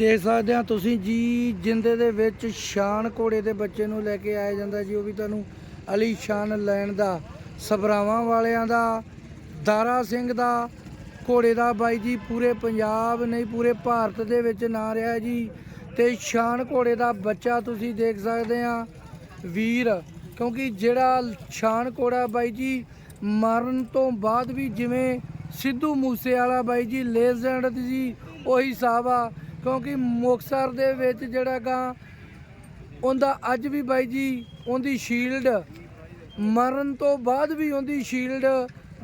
ਦੇਖ ਸਕਦੇ ਆ ਤੁਸੀਂ ਜੀ, ਜਿੰਦੇ ਦੇ ਵਿੱਚ ਸ਼ਾਨ ਘੋੜੇ ਦੇ ਬੱਚੇ ਨੂੰ ਲੈ ਕੇ ਆਇਆ ਜਾਂਦਾ ਜੀ, ਉਹ ਵੀ ਤੁਹਾਨੂੰ ਅਲੀ ਸ਼ਾਨ ਲੈਣ ਦਾ ਸਬਰਾਵਾਂ ਵਾਲਿਆਂ ਦਾ, ਦਾਰਾ ਸਿੰਘ ਦਾ, ਘੋੜੇ ਦਾ ਬਾਈ ਜੀ, ਪੂਰੇ ਪੰਜਾਬ ਨਹੀਂ, ਪੂਰੇ ਭਾਰਤ ਦੇ ਵਿੱਚ ਨਾਂ ਰਿਹਾ ਜੀ। ਤੇ ਸ਼ਾਨ ਘੋੜੇ ਦਾ ਬੱਚਾ ਤੁਸੀਂ ਦੇਖ ਸਕਦੇ ਆ ਵੀਰ, ਕਿਉਂਕਿ ਜਿਹੜਾ ਸ਼ਾਨ ਘੋੜਾ ਬਾਈ ਜੀ, ਮਰਨ ਤੋਂ ਬਾਅਦ ਵੀ ਜਿਵੇਂ ਸਿੱਧੂ ਮੂਸੇ ਵਾਲਾ ਬਾਈ ਜੀ, ਲੈਜੈਂਡ ਜੀ, ਉਹੀ ਹਿਸਾਬ ਆ। ਕਿਉਂਕਿ ਮੁਕਤਸਰ ਦੇ ਵਿੱਚ ਜਿਹੜਾ ਗਾ, ਉਹਦਾ ਅੱਜ ਵੀ ਬਾਈ ਜੀ ਉਹਦੀ ਸ਼ੀਲਡ ਮਰਨ ਤੋਂ ਬਾਅਦ ਵੀ ਉਹਦੀ ਸ਼ੀਲਡ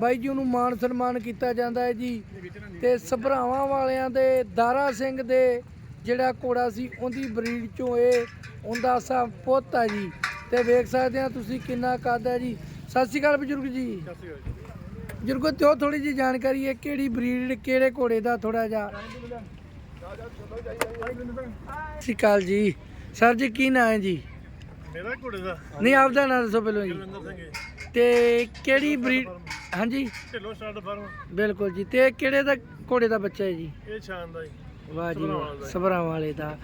ਬਾਈ ਜੀ ਉਹਨੂੰ ਮਾਣ ਸਨਮਾਨ ਕੀਤਾ ਜਾਂਦਾ ਹੈ ਜੀ। ਤੇ ਸਭਰਾਵਾਂ ਵਾਲਿਆਂ ਦੇ, ਦਾਰਾ ਸਿੰਘ ਦੇ ਜਿਹੜਾ ਘੋੜਾ ਸੀ, ਉਹਦੀ ਬਰੀਡ ਚੋਂ ਇਹ ਉਹਦਾ ਸਾ ਪੁੱਤ ਆ ਜੀ। ਤੇ ਵੇਖ ਸਕਦੇ ਆ ਤੁਸੀਂ ਕਿੰਨਾ ਕੱਦ ਹੈ ਜੀ। ਸਤਿ ਸ਼੍ਰੀ ਅਕਾਲ ਬਜ਼ੁਰਗ ਜੀ। ਬਜ਼ੁਰਗੋ ਤੇ ਥੋੜੀ ਜੀ ਜਾਣਕਾਰੀ ਹੈ ਕਿਹੜੀ ਬਰੀਡ, ਕਿਹੜੇ ਘੋੜੇ ਦਾ ਥੋੜਾ ਜਿਹਾ ਸਤਿ ਸ਼੍ਰੀ ਅਕਾਲ ਜੀ। ਸਰ ਜੀ ਕੀ ਨਾਂ ਹੈ ਜੀ? ਮੇਰਾ ਘੋੜੇ ਦਾ। ਨਹੀਂ ਆਪਦਾ ਨਾਂ ਦੱਸੋ ਪਹਿਲਾਂ ਜੀ। ਗੁਰਵਿੰਦਰ ਸਿੰਘ ਹੈ। ਤੇ ਕਿਹੜੀ ਬਰੀਡ ਹਾਂਜੀ? Dhillon start farm. ਬਿਲਕੁਲ ਜੀ। ਤੇ ਕਿਹੜੇ ਦਾ ਘੋੜੇ ਦਾ ਬੱਚਾ ਹੈ ਜੀ? ਇਹ ਸ਼ਾਨ ਦਾ ਜੀ। ਵਾਹ ਜੀ ਸਭਰਾਵਾਂ ਵਾਹ, ਦਾ। ਸਭਰਾਂ ਵਾਲੇ ਦਾ।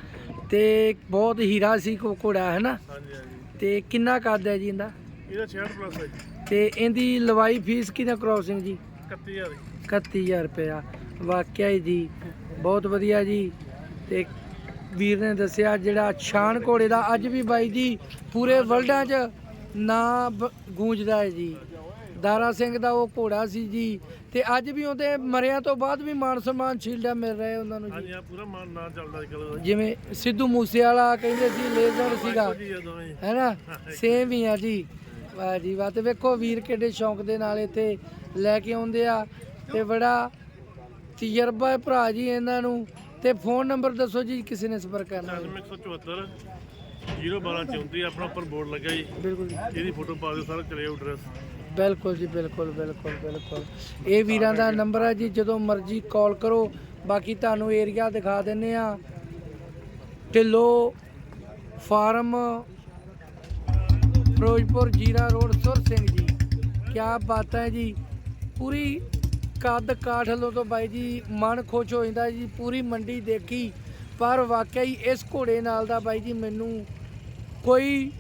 ਤੇ ਬਹੁਤ ਹੀਰਾ ਸੀ ਕੋ ਘੋੜਾ ਹੈ ਨਾ? ਹਾਂਜੀ ਹਾਂਜੀ। ਤੇ ਕਿੰਨਾ ਕੱਦ ਹੈ ਜੀ ਇਹਦਾ? ਇਹਦਾ 66 ਪਲੱਸ ਹੈ ਜੀ। ਤੇ ਇਹਦੀ ਲਵਾਈ ਫੀਸ ਕਿੰਨਾ ਕ੍ਰੋਸਿੰਗ ਜੀ? 31000 ਜੀ। 31000 ਰੁਪਇਆ। ਵਾਕਿਆ ਹੀ ਜੀ। ਬਹੁਤ ਵਧੀਆ ਜੀ। ਤੇ ਵੀਰ ਨੇ ਦੱਸਿਆ ਜਿਹੜਾ ਸ਼ਾਨ ਘੋੜੇ ਦਾ ਅੱਜ ਵੀ ਬਾਈ ਜੀ ਪੂਰੇ ਵਰਲਡਾਂ 'ਚ ਨਾਂ ਗੂੰਜਦਾ ਹੈ ਜੀ। ਦਾਰਾ ਸਿੰਘ ਦਾ ਉਹ ਘੋੜਾ ਸੀ ਜੀ। ਤੇ ਅੱਜ ਵੀ ਉਹਦੇ ਮਰਿਆਂ ਤੋਂ ਬਾਅਦ ਵੀ ਮਾਨ ਸਨਮਾਨ ਸ਼ੀਲਡਾਂ ਮਿਲ ਰਹੇ ਉਹਨਾਂ ਨੂੰ ਜੀ। ਆ ਪੂਰਾ ਮਾਨ ਨਾਂ ਚੱਲਦਾ ਅੱਜ ਕੱਲ੍ਹ। ਦਾ ਜਿਵੇਂ ਸਿੱਧੂ ਮੂਸੇ ਵਾਲਾ ਕਹਿੰਦੇ ਸੀ ਲੇਜ਼ਰ ਸੀਗਾ। ਹੈਨਾ ਸੇਮ ਹੀ ਆ ਜੀ। ਵਾਹ ਜੀ ਵਾਹ। ਤੇ ਵੇਖੋ ਵੀਰ ਕਿੱਡੇ ਸ਼ੌਂਕ ਦੇ ਨਾਲ ਇੱਥੇ ਲੈ ਕੇ ਆਉਂਦੇ ਆ। ਤੇ ਬੜਾ ਤਜਰਬਾ ਹੈ ਭਰਾ ਜੀ ਇਹਨਾਂ ਨੂੰ ਤੇ ਫੋਨ ਨੰਬਰ ਦੱਸੋ ਜੀ ਕਿਸੇ ਨੇ ਸੰਪਰਕ ਕਰਨਾ ਹੋਵੇ। 9174 01234 ਆਪਣਾ ਉੱਪਰ ਬੋਰਡ ਲੱਗਾ ਜੀ। ਬਿਲਕੁਲ ਜੀ। ਇਹਦੀ ਫੋਟੋ ਪਾ ਦਿਓ ਸਾਰਾ ਚਲੇ ਐਡਰੈਸ। ਬਿਲਕੁਲ ਜੀ ਬਿਲਕੁਲ ਬਿਲਕੁਲ ਬਿਲਕੁਲ। ਇਹ ਵੀਰਾਂ ਦਾ ਨੰਬਰ ਹੈ ਜੀ ਜਦੋਂ ਮਰਜ਼ੀ ਕਾਲ ਕਰੋ। ਬਾਕੀ ਤੁਹਾਨੂੰ ਏਰੀਆ ਦਿਖਾ ਦਿੰਨੇ ਆ। ਢਿੱਲੋ ਫਾਰਮ ਫਿਰੋਜ਼ਪੁਰ ਜੀਰਾ ਰੋਡ ਸੁਰ ਸਿੰਘ ਜੀ। ਕੀ ਬਾਤ ਹੈ ਜੀ। ਪੂਰੀ ਕੱਦ ਕਾਠ ਵੱਲੋਂ ਤੋਂ ਬਾਈ ਜੀ, ਮਨ ਖੁਸ਼ ਹੋ ਜਾਂਦਾ ਜੀ, ਪੂਰੀ ਮੰਡੀ ਦੇਖੀ। ਪਰ ਵਾਕਿਆ ਹੀ ਇਸ ਘੋੜੇ ਨਾਲ ਦਾ ਬਾਈ ਜੀ ਮੈਨੂੰ ਕੋਈ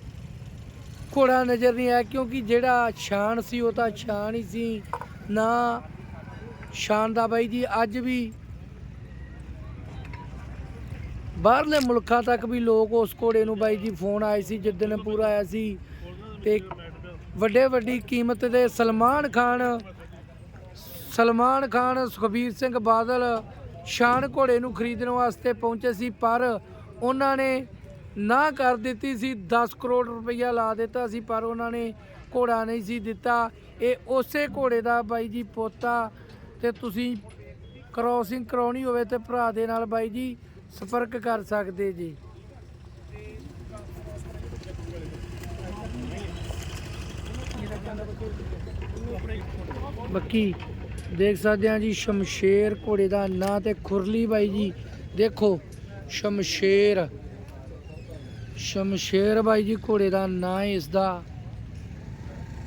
ਘੋੜਾ ਨਜ਼ਰ ਨਹੀਂ ਆਇਆ, ਕਿਉਂਕਿ ਜਿਹੜਾ ਸ਼ਾਨ ਸੀ, ਉਹ ਤਾਂ ਸ਼ਾਨ ਹੀ ਸੀ। ਨਾ ਸ਼ਾਨ ਦਾ ਬਾਈ ਜੀ, ਅੱਜ ਵੀ ਬਾਹਰਲੇ ਮੁਲਕਾਂ ਤੱਕ ਵੀ ਲੋਕ ਉਸ ਘੋੜੇ ਨੂੰ ਬਾਈ ਜੀ ਫੋਨ ਆਏ ਸੀ ਜਿੱਦਣ ਪੂਰਾ ਆਇਆ ਸੀ। ਤੇ ਵੱਡੇ ਵੱਡੀ ਕੀਮਤ ਦੇ ਸਲਮਾਨ ਖਾਨ ਸਲਮਾਨ ਖਾਨ, ਸੁਖਬੀਰ ਸਿੰਘ ਬਾਦਲ ਸ਼ਾਨ ਘੋੜੇ ਨੂੰ ਖਰੀਦਣ ਵਾਸਤੇ ਪਹੁੰਚੇ ਸੀ, ਪਰ ਉਹਨਾਂ ਨੇ ਨਾ ਕਰ ਦਿੱਤੀ ਸੀ 10 ਕਰੋੜ ਰੁਪਈਆ ਲਾ ਦਿੱਤਾ ਸੀ, ਪਰ ਉਹਨਾਂ ਨੇ ਘੋੜਾ ਨਹੀਂ ਸੀ ਦਿੱਤਾ। ਇਹ ਉਸੇ ਘੋੜੇ ਦਾ ਬਾਈ ਜੀ ਪੋਤਾ ਤੇ ਤੁਸੀਂ ਕ੍ਰੋਸਿੰਗ ਕਰਾਉਣੀ ਹੋਵੇ ਤੇ ਭਰਾ ਦੇ ਨਾਲ ਬਾਈ ਜੀ ਸੰਪਰਕ ਕਰ ਸਕਦੇ ਜੀ। ਬਾਕੀ ਦੇਖ ਸਕਦੇ ਆ ਜੀ, ਸ਼ਮਸ਼ੇਰ ਘੋੜੇ ਦਾ ਨਾਂ ਤੇ ਖੁਰਲੀ ਬਾਈ ਜੀ। ਦੇਖੋ, ਸ਼ਮਸ਼ੇਰ। ਸ਼ਮਸ਼ੇਰ ਬਾਈ ਜੀ ਘੋੜੇ ਦਾ ਨਾਂ ਹੈ ਇਸ ਦਾ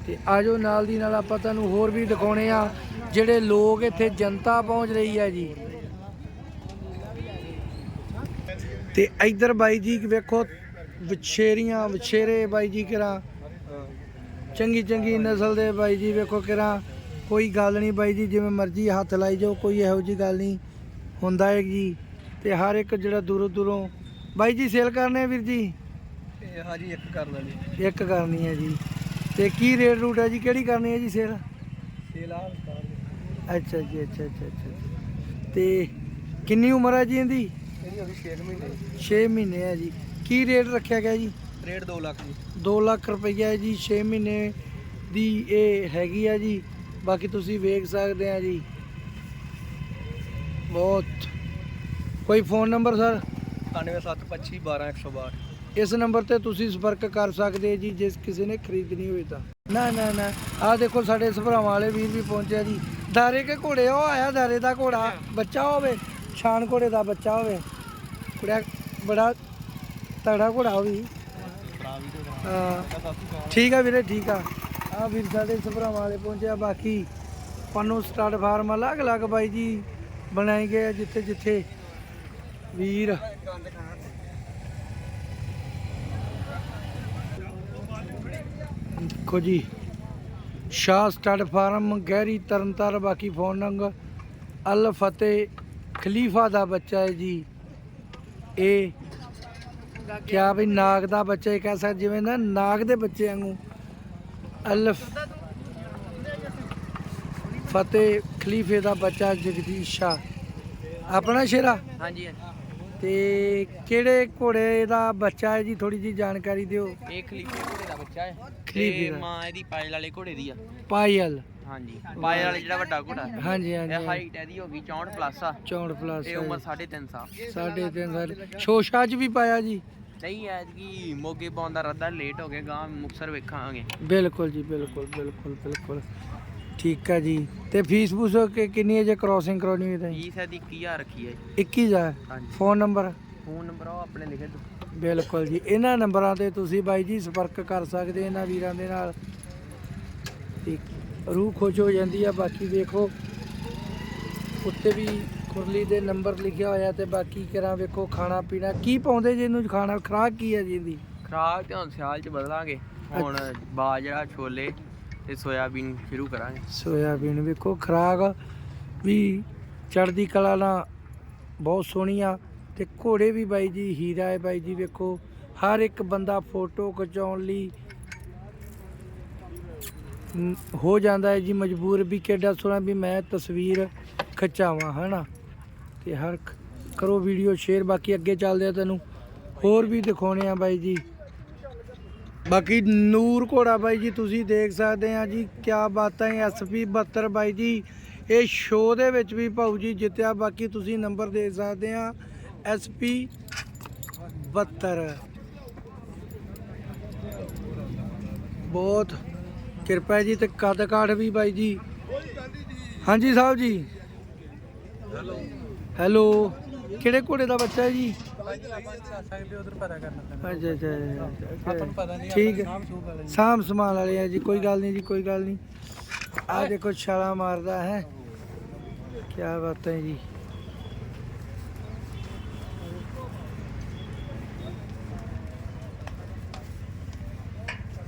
ਤੇ ਆਜੋ, ਨਾਲ ਦੀ ਨਾਲ ਆਪਾਂ ਤੁਹਾਨੂੰ ਹੋਰ ਵੀ ਦਿਖਾਉਣੇ ਆ, ਜਿਹੜੇ ਲੋਕ ਇੱਥੇ ਜਨਤਾ ਪਹੁੰਚ ਰਹੀ ਹੈ ਜੀ। ਤੇ ਇੱਧਰ ਬਾਈ ਜੀ ਵੇਖੋ, ਵਿਛੇਰੀਆਂ, ਵਿਛੇਰੇ ਬਾਈ ਜੀ ਕਿਰਾ ਚੰਗੀ ਚੰਗੀ ਨਸਲ ਦੇ ਬਾਈ ਜੀ ਵੇਖੋ ਕਿਰਾ ਕੋਈ ਗੱਲ ਨਹੀਂ ਬਾਈ ਜੀ ਜਿਵੇਂ ਮਰਜ਼ੀ ਹੱਥ ਲਾਈ ਜਾਓ ਕੋਈ ਇਹੋ ਜੀ ਗੱਲ ਨਹੀਂ ਹੁੰਦਾ ਹੈ ਜੀ। ਤੇ ਹਰ ਇੱਕ ਜਿਹੜਾ ਦੂਰੋਂ ਦੂਰੋਂ ਬਾਈ ਜੀ ਸੇਲ ਕਰਨੇ ਆ ਵੀਰ ਜੀ? ਇਹ ਹਾਜੀ ਇੱਕ ਕਰ ਲੈਣੀ ਇੱਕ ਕਰਨੀ ਹੈ ਜੀ। ਤੇ ਕੀ ਰੇਟ ਰੂਟ ਹੈ ਜੀ? ਕਿਹੜੀ ਕਰਨੀ ਹੈ ਜੀ ਸੇਲ ਸੇਲ ਆ ਅੱਛਾ ਜੀ ਅੱਛਾ ਅੱਛਾ ਅੱਛਾ। ਤੇ ਕਿੰਨੀ ਉਮਰ ਹੈ ਜੀ ਇਹਦੀ? ਇਹਦੀ ਹੋ ਗਈ 6 ਮਹੀਨੇ। 6 ਮਹੀਨੇ ਹੈ ਜੀ। ਕੀ ਰੇਟ ਰੱਖਿਆ ਗਿਆ ਜੀ? ਰੇਟ 2 ਲੱਖ ਦੀ 2 ਲੱਖ ਰੁਪਈਆ ਹੈ ਜੀ 6 ਮਹੀਨੇ ਦੀ ਇਹ ਹੈਗੀ ਆ ਜੀ। ਬਾਕੀ ਤੁਸੀਂ ਵੇਖ ਸਕਦੇ ਆ ਜੀ। ਬਹੁਤ। ਕੋਈ ਫੋਨ ਨੰਬਰ ਸਰ? 9725 12162 ਇਸ ਨੰਬਰ ਤੇ ਤੁਸੀਂ ਸੰਪਰਕ ਕਰ ਸਕਦੇ ਜੀ ਜਿਸ ਕਿਸੇ ਨੇ ਖਰੀਦਣੀ ਹੋਵੇ ਤਾਂ। ਨਾ ਨਾ ਨਾ। ਆਹ ਦੇਖੋ ਸਾਡੇ ਸਭਰਾਵਾਂ ਵਾਲੇ ਵੀਰ ਵੀ ਪਹੁੰਚਿਆ ਜੀ। ਦਾਰੇ ਕੇ ਘੋੜੇ ਉਹ ਆਇਆ ਦਾਰੇ ਦਾ ਘੋੜਾ। ਬੱਚਾ ਹੋਵੇ ਸ਼ਾਨ ਘੋੜੇ ਦਾ ਬੱਚਾ ਹੋਵੇ। ਕੁੜਿਆ ਬੜਾ ਤਗੜਾ ਘੋੜਾ ਹੋਵੇ ਹਾਂ। ਠੀਕ ਆ ਵੀਰੇ ਠੀਕ ਆ। ਆ ਵੀਰ ਸਾਡੇ ਸਭਰਾਵਾਂ ਵਾਲੇ ਪਹੁੰਚਿਆ, ਬਾਕੀ ਪੰਨੂ ਸਟਾਰਟ ਫਾਰਮ ਅਲੱਗ ਅਲੱਗ ਬਾਈ ਜੀ ਬਣਾਏ ਗਏ ਜਿੱਥੇ ਜਿੱਥੇ। ਵੀਰ। ਦੇਖੋ ਜੀ, ਸ਼ਾਹ ਸਟੱਡ ਫਾਰਮ, ਗਹਿਰੀ ਤਰਨਤਾਰ ਬਾਕੀ ਫੋਨ ਨੰਬਰ, ਅਲ ਫਤਿਹ ਖਲੀਫਾ ਦਾ ਬੱਚਾ ਹੈ ਜੀ। ਇਹ, ਕਿਆ ਵੀ ਨਾਗ ਦਾ ਬੱਚਾ ਹੀ ਕਹਿ ਸਕਦੇ ਜਿਵੇਂ ਨਾ, ਨਾਗ ਦੇ ਬੱਚੇ ਵਾਂਗੂ। ਅਲਫ। ਫਤਿਹ ਖਲੀਫੇ ਦਾ ਬੱਚਾ ਜਗਦੀਸ਼ ਆਪਣਾ ਸ਼ੇਰਾ? ਹਾਂਜੀ ਤੇ ਕਿਹੜੇ ਘੋੜੇ ਦਾ ਬੱਚਾ ਹੈ ਜੀ? ਥੋੜੀ ਜੀ ਜਾਣਕਾਰੀ ਦਿਓ। ਇਹ ਖਲੀਫੇ ਘੋੜੇ ਦਾ ਬੱਚਾ ਹੈ। ਖਲੀਫੇ ਤੇ। ਮਾਂ ਇਹਦੀ ਪਾਇਲ ਵਾਲੇ ਘੋੜੇ ਦੀ ਆ। ਪਾਇਲ। ਹਾਂਜੀ ਪਾਇਲ ਵਾਲੇ ਜਿਹੜਾ ਵੱਡਾ ਘੋੜਾ। ਹਾਂਜੀ ਇਹ ਹਾਂਜੀ ਹਾਈਟ ਇਹਦੀ ਹੋ ਗਈ 64 ਪਲੱਸ ਆ। 64 ਪਲੱਸ ਤੇ ਉਮਰ 3.5 ਸਾਲ। ਸਾਢੇ ਤਿੰਨ ਸਾਲ। ਸ਼ੋਸ਼ਾ ਚ ਵੀ ਪਾਇਆ ਜੀ? ਨਹੀਂ ਐਤਕੀ ਮੋਗੇ ਪਾਉਣ ਦਾ ਰੱਦਾ ਲੇਟ ਹੋ ਗਿਆ ਗਾਂ ਮੁਕਸਰ ਵੇਖਾਂਗੇ। ਬਿਲਕੁਲ ਜੀ ਬਿਲਕੁਲ ਬਿਲਕੁਲ ਬਿਲਕੁਲ। ਠੀਕ ਹੈ ਜੀ। ਤੇ ਫੀਸ ਫੂਸ ਕਿ- ਕਿੰਨੀ ਹੈ ਜੇ ਕ੍ਰਾਸਿੰਗ ਕਰਾਉਣੀ ਹੋਈ ਤਾਂ? ਜੀ? ਫੀਸ ਇਹਦੀ 21000 ਰੱਖੀ ਹੈ 21000 ਹਾਂਜੀ। Phone number? ਫੋਨ ਨੰਬਰ ਉਹ ਆਪਣੇ ਲਿਖੇ ਦਿਓ। ਬਿਲਕੁਲ ਜੀ। ਇਹਨਾਂ ਨੰਬਰਾਂ ਤੇ ਤੁਸੀਂ ਬਾਈ ਜੀ ਸੰਪਰਕ ਕਰ ਸਕਦੇ ਇਹਨਾਂ ਵੀਰਾਂ ਦੇ ਨਾਲ। ਤੇ ਰੂਹ ਖੁਸ਼ ਹੋ ਜਾਂਦੀ ਆ ਬਾਕੀ ਵੇਖੋ। ਉੱਤੇ ਵੀ ਕੁਰਲੀ ਦੇ ਨੰਬਰ ਲਿਖਿਆ ਹੋਇਆ ਤੇ ਬਾਕੀ ਕਰਾਂ ਵੇਖੋ ਖਾਣਾ ਪੀਣਾ। ਕੀ ਪਾਉਂਦੇ ਜੀ ਇਹਨੂੰ? ਖਾਣਾ ਖਰਾਕ ਕੀ ਹੈ ਜੀ ਇਹਦੀ? ਖੁਰਾਕ ਤੇ ਹੁਣ ਸਿਆਲ ਚ ਬਦਲਾਂਗੇ। ਹੁਣ ਬਾਜਰਾ ਛੋਲੇ ਤੇ ਸੋਇਆਬੀਨ ਸ਼ੁਰੂ ਕਰਾਂਗੇ। ਸੋਇਆਬੀਨ ਵੇਖੋ ਖਰਾਕ ਵੀ ਚੜਦੀ ਕਲਾ ਨਾਲ ਬਹੁਤ ਸੋਹਣੀ ਆ ਤੇ ਘੋੜੇ ਵੀ ਬਾਈ ਜੀ ਹੀਰਾ ਹੈ ਬਾਈ ਜੀ ਵੇਖੋ ਹਰ ਇੱਕ ਬੰਦਾ ਫੋਟੋ ਖਿਚਾਉਣ ਲਈ ਹੋ ਜਾਂਦਾ ਹੈ ਜੀ ਮਜਬੂਰ ਵੀ ਕਿੱਡਾ ਸੋਹਣਾ ਵੀ ਮੈਂ ਤਸਵੀਰ ਖਿਚਾਵਾਂ ਹਨਾ? ਤੇ ਹਰ ਕਰੋ ਵੀਡੀਓ, ਸ਼ੇਅਰ, ਬਾਕੀ ਅੱਗੇ ਚੱਲਦੇ ਆ ਤੈਨੂੰ। ਹੋਰ ਵੀ ਦਿਖਾਉਣੇ ਆ ਬਾਈ ਜੀ। ਬਾਕੀ ਨੂਰ ਘੋੜਾ ਬਾਈ ਜੀ, ਤੁਸੀਂ ਦੇਖ ਸਕਦੇ ਆ ਜੀ, ਕਿਆ ਬਾਤਾਂ ਹੈ ਐਸਪੀ 72 ਬਾਈ ਜੀ। ਇਹ ਸ਼ੋਅ ਦੇ ਵਿੱਚ ਵੀ ਭਾਊ ਜੀ ਜਿੱਤਿਆ, ਬਾਕੀ ਤੁਸੀਂ ਨੰਬਰ ਦੇ ਸਕਦੇ ਆ ਐਸਪੀ 72 ਬਹੁਤ ਕਿਰਪਾ ਜੀ ਤੇ ਕੱਦ ਕਾਠ ਵੀ ਬਾਈ ਜੀ। ਹਾਂਜੀ ਸਾਹਿਬ ਜੀ। ਹੈਲੋ। ਹੈਲੋ ਕਿਹੜੇ ਘੋੜੇ ਦਾ ਬੱਚਾ ਹੈ ਜੀ? ਅੱਛਾ ਅੱਛਾ, ਅੱਛਾ ਠੀਕ ਹੈ। ਸਾਮ ਸਮਾਨ ਵਾਲੇ ਆ ਜੀ ਕੋਈ ਗੱਲ ਨਹੀਂ ਜੀ ਕੋਈ ਗੱਲ ਨਹੀਂ। ਆ ਦੇਖੋ ਛਾਲਾ ਮਾਰਦਾ ਹੈ। ਕੀ ਬਾਤ ਹੈ ਜੀ।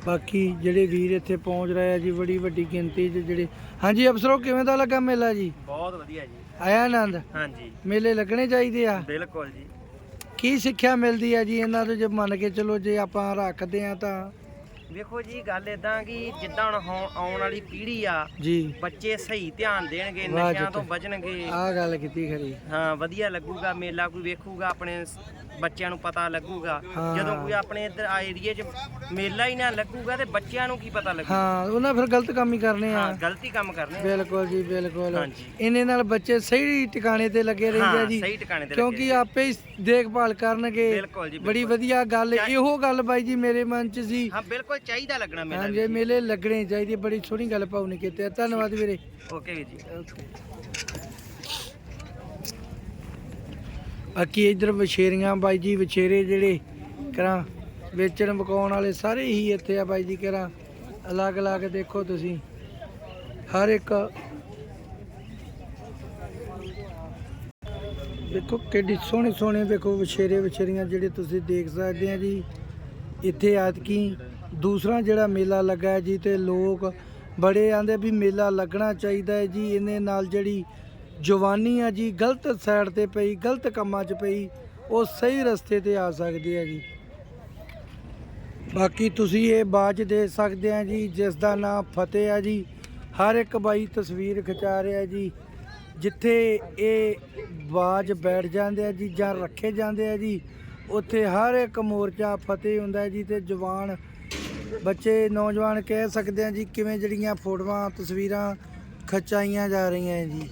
ਬਾਕੀ ਜਿਹੜੇ ਵੀਰ ਇੱਥੇ ਪਹੁੰਚ ਰਹੇ ਆ ਜੀ ਬੜੀ ਵੱਡੀ ਗਿਣਤੀ 'ਚ ਜਿਹੜੇ ਹਾਂਜੀ ਅਫਸਰੋ ਕਿਵੇਂ ਦਾ ਲੱਗਾ ਮੇਲਾ ਜੀ? ਬਹੁਤ ਵਧੀਆ ਜੀ। ਆਇਆ ਆਨੰਦ? ਹਾਂਜੀ। ਮੇਲੇ ਲੱਗਣੇ ਚਾਹੀਦੇ ਆ। ਬਿਲਕੁਲ ਜੀ। ਕੀ ਸਿੱਖਿਆ ਮਿਲਦੀ ਹੈ ਜੀ ਇਹਨਾਂ ਤੋਂ ਜੇ ਮੰਨ ਕੇ ਚਲੋ ਜੇ ਆਪਾਂ ਰੱਖਦੇ ਆ ਤਾਂ? ਵੇਖੋ ਜੀ ਗੱਲ ਇਦਾਂ ਕਿ ਜਿੱਦਾਂ ਹੁਣ ਹੌ- ਆਉਣ ਵਾਲੀ ਪੀੜ੍ਹੀ ਆ ਜੀ। ਬੱਚੇ ਸਹੀ ਧਿਆਨ ਦੇਣਗੇ ਵਾਹ ਜੀ ਨਸ਼ਿਆਂ ਤੋਂ ਬਚਣਗੇ। ਆਹ ਗੱਲ ਕੀਤੀ ਖਰੀ। ਹਾਂ ਵਧੀਆ ਲੱਗੂਗਾ ਮੇਲਾ ਕੋਈ ਵੇਖੂਗਾ ਆਪਣੇ ਸ- ਬੱਚਿਆਂ ਨੂੰ ਪਤਾ ਲੱਗੂਗਾ। ਜਦੋਂ ਕੋਈ ਆਪਣੇ ਇੱਧਰ ਏਰੀਏ 'ਚ ਮੇਲਾ ਹੀ ਨਾ ਲੱਗੂਗਾ ਤੇ ਬੱਚਿਆਂ ਨੂੰ ਕੀ ਪਤਾ ਲੱਗੂ ਹਾਂ ਉਹਨਾਂ ਫਿਰ ਗਲਤ ਕੰਮ ਹੀ ਕਰਨੇ ਆ ਹਾਂ ਗਲਤੀ ਕੰਮ ਕਰਨੇ। ਬਿਲਕੁਲ ਜੀ ਬਿਲਕੁਲ ਹਾਂਜੀ। ਇਹਨੇ ਨਾਲ ਬੱਚੇ ਸਹੀ ਟਿਕਾਣੇ ਤੇ ਲੱਗੇ ਰਹਿੰਦੇ ਆ ਹਾਂ ਜੀ ਸਹੀ ਟਿਕਾਣੇ ਤੇ ਕਿਉਂਕਿ। ਆਪੇ ਹੀ ਦੇਖਭਾਲ ਕਰਨਗੇ ਬਿਲਕੁਲ ਜੀ, ਬੜੀ। ਵਧੀਆ ਗੱਲ ਇਹੋ ਗੱਲ ਬਾਈ ਜੀ ਮੇਰੇ ਮਨ ਚ ਸੀ ਹਾਂ ਬਿਲਕੁਲ ਚਾਹੀਦਾ ਲੱਗਣਾ ਮੇਲਾ ਹਾਂਜੀ ਮੇਲੇ ਲੱਗਣੇ ਚਾਹੀਦੇ ਬੜੀ ਸੋਹਣੀ ਗੱਲ ਭਾਉ ਨੇ ਕੀਤੀ ਆ। ਧੰਨਵਾਦ ਵੀਰੇ ਓਕੇ ਵੀਰ ਜੀ ਬਾਕੀ ਇਧਰ ਵਿਛੇਰੀਆਂ ਬਾਈ ਜੀ, ਵਿਛੇਰੇ ਜਿਹੜੇ ਕਰਾਂ, ਵੇਚਣ ਵਿਕਾਉਣ ਵਾਲੇ ਸਾਰੇ ਹੀ ਇੱਥੇ ਆ ਬਾਈ ਜੀ ਕਰਾਂ। ਅਲੱਗ-ਅਲੱਗ ਦੇਖੋ ਤੁਸੀਂ, ਹਰ ਇੱਕ ਦੇਖੋ ਕਿੱਡੀ ਸੋਹਣੇ ਸੋਹਣੇ ਦੇਖੋ ਵਿਛੇਰੇ, ਵਿਛੇਰੀਆਂ ਜਿਹੜੇ ਤੁਸੀਂ ਦੇਖ ਸਕਦੇ ਆ ਜੀ। ਇੱਥੇ ਐਤਕੀ ਦੂਸਰਾ ਜਿਹੜਾ ਮੇਲਾ ਲੱਗਾ ਜੀ, ਤੇ ਲੋਕ ਬੜੇ ਆਂਦੇ ਵੀ ਮੇਲਾ ਲੱਗਣਾ ਚਾਹੀਦਾ ਹੈ ਜੀ ਇਹਨੇ ਨਾਲ ਜਿਹੜੀ ਜਵਾਨੀ ਆ ਜੀ, ਗਲਤ ਸਾਈਡ ਤੇ ਪਈ, ਗਲਤ ਕੰਮਾਂ 'ਚ ਪਈ, ਉਹ ਸਹੀ ਰਸਤੇ ਤੇ ਆ ਸਕਦੀ ਹੈ ਜੀ ਬਾਕੀ ਤੁਸੀਂ ਇਹ ਬਾਜ ਦੇ ਸਕਦੇ ਆ ਜੀ, ਜਿਸ ਦਾ ਨਾਮ ਫਤਿਹ ਆ ਜੀ। ਹਰ ਇੱਕ ਬਾਈ ਤਸਵੀਰ ਖਿਚਾ ਰਿਹਾ ਜੀ, ਜਿੱਥੇ ਇਹ ਬਾਜ ਬੈਠ ਜਾਂਦੇ ਆ ਜੀ ਜਾਂ ਰੱਖੇ ਜਾਂਦੇ ਆ ਜੀ, ਉੱਥੇ ਹਰ ਇੱਕ ਮੋਰਚਾ ਫਤਿਹ ਹੁੰਦਾ ਜੀ ਤੇ ਜਵਾਨ ਬੱਚੇ, ਨੌਜਵਾਨ ਕਹਿ ਸਕਦੇ ਆ ਜੀ ਕਿਵੇਂ ਜਿਹੜੀਆਂ ਫੋਟੋਆਂ, ਤਸਵੀਰਾਂ ਖਿਚਾਈਆਂ ਜਾ ਰਹੀਆਂ ਜੀ।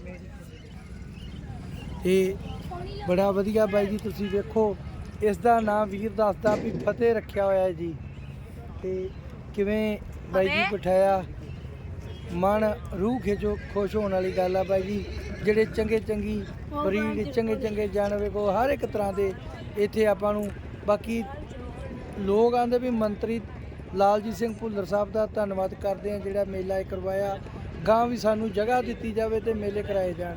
ਇਹ ਬੜਾ ਵਧੀਆ ਬਾਈ ਜੀ ਤੁਸੀਂ ਵੇਖੋ ਇਸ ਦਾ ਨਾਮ ਵੀਰ ਦੱਸਦਾ ਵੀ ਫਤਿਹ ਰੱਖਿਆ ਹੋਇਆ ਹੈ ਜੀ। ਤੇ ਕਿਵੇਂ ਬਾਈ ਜੀ ਬਿਠਾਇਆ? ਮਨ ਰੂਹ ਖਿਚੋ ਖੁਸ਼ ਹੋਣ ਵਾਲੀ ਗੱਲ ਆ ਬਾਈ ਜੀ। ਜਿਹੜੇ ਚੰਗੇ ਚੰਗੀ ਬਰੀਡ ਚੰਗੇ ਚੰਗੇ ਜਾਨਵਰ ਕੋ ਹਰ ਇੱਕ ਤਰ੍ਹਾਂ ਦੇ ਇੱਥੇ ਆਪਾਂ ਨੂੰ ਬਾਕੀ ਲੋਕ ਆਂਦੇ ਵੀ ਮੰਤਰੀ ਲਾਲਜੀਤ ਸਿੰਘ ਭੁੱਲਰ ਸਾਹਿਬ ਦਾ ਧੰਨਵਾਦ ਕਰਦੇ ਆ ਜਿਹੜਾ ਮੇਲਾ ਇਹ ਕਰਵਾਇਆ। ਗਾਂ ਵੀ ਸਾਨੂੰ ਜਗ੍ਹਾ ਦਿੱਤੀ ਜਾਵੇ ਤੇ ਮੇਲੇ ਕਰਾਏ ਜਾਣ।